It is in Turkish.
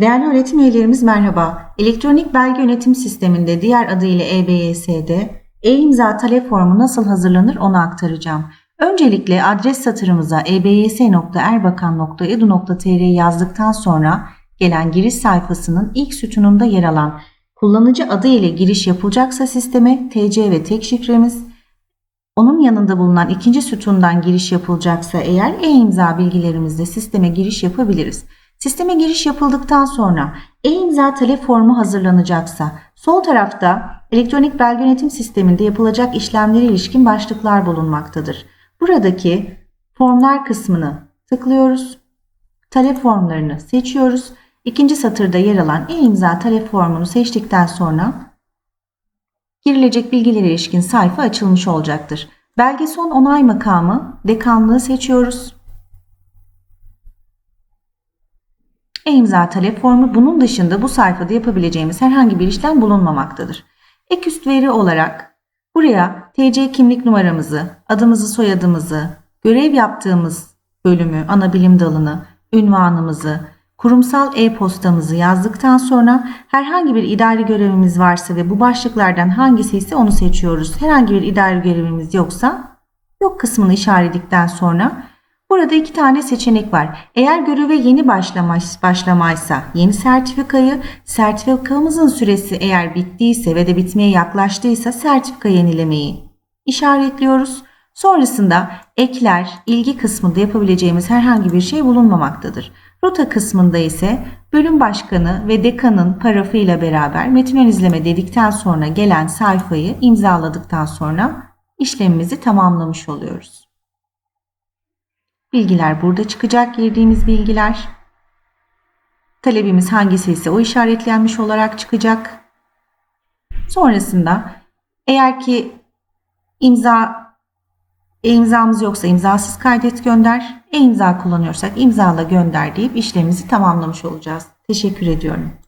Değerli öğretim üyelerimiz merhaba. Elektronik belge yönetim sisteminde diğer adıyla EBYS'de e-imza talep formu nasıl hazırlanır onu aktaracağım. Öncelikle adres satırımıza ebys.erbakan.edu.tr yazdıktan sonra gelen giriş sayfasının ilk sütununda yer alan kullanıcı adı ile giriş yapılacaksa sisteme TC ve tek şifremiz, onun yanında bulunan ikinci sütundan giriş yapılacaksa eğer e-imza bilgilerimizle sisteme giriş yapabiliriz. Sisteme giriş yapıldıktan sonra e-imza talep formu hazırlanacaksa sol tarafta elektronik belge yönetim sisteminde yapılacak işlemlere ilişkin başlıklar bulunmaktadır. Buradaki formlar kısmını tıklıyoruz. Talep formlarını seçiyoruz. İkinci satırda yer alan e-imza talep formunu seçtikten sonra girilecek bilgilere ilişkin sayfa açılmış olacaktır. Belge son onay makamı dekanlığı seçiyoruz. E-imza talep formu bunun dışında bu sayfada yapabileceğimiz herhangi bir işlem bulunmamaktadır. Ek üst veri olarak buraya TC kimlik numaramızı, adımızı, soyadımızı, görev yaptığımız bölümü, ana bilim dalını, ünvanımızı, kurumsal e-postamızı yazdıktan sonra herhangi bir idari görevimiz varsa ve bu başlıklardan hangisi ise onu seçiyoruz. Herhangi bir idari görevimiz yoksa yok kısmını işaretledikten sonra burada iki tane seçenek var. Eğer göreve yeni başlamış, başlamaysa yeni sertifikayı, sertifikamızın süresi eğer bittiyse ve de bitmeye yaklaştıysa sertifika yenilemeyi işaretliyoruz. Sonrasında ekler, ilgi kısmında yapabileceğimiz herhangi bir şey bulunmamaktadır. Rota kısmında ise bölüm başkanı ve dekanın parafıyla beraber metin izleme dedikten sonra gelen sayfayı imzaladıktan sonra işlemimizi tamamlamış oluyoruz. Bilgiler burada çıkacak girdiğimiz bilgiler. Talebimiz hangisi ise o işaretlenmiş olarak çıkacak. Sonrasında eğer ki imza e-imzamız yoksa imzasız kaydet gönder, e-imza kullanıyorsak imzala gönder deyip işlemimizi tamamlamış olacağız. Teşekkür ediyorum.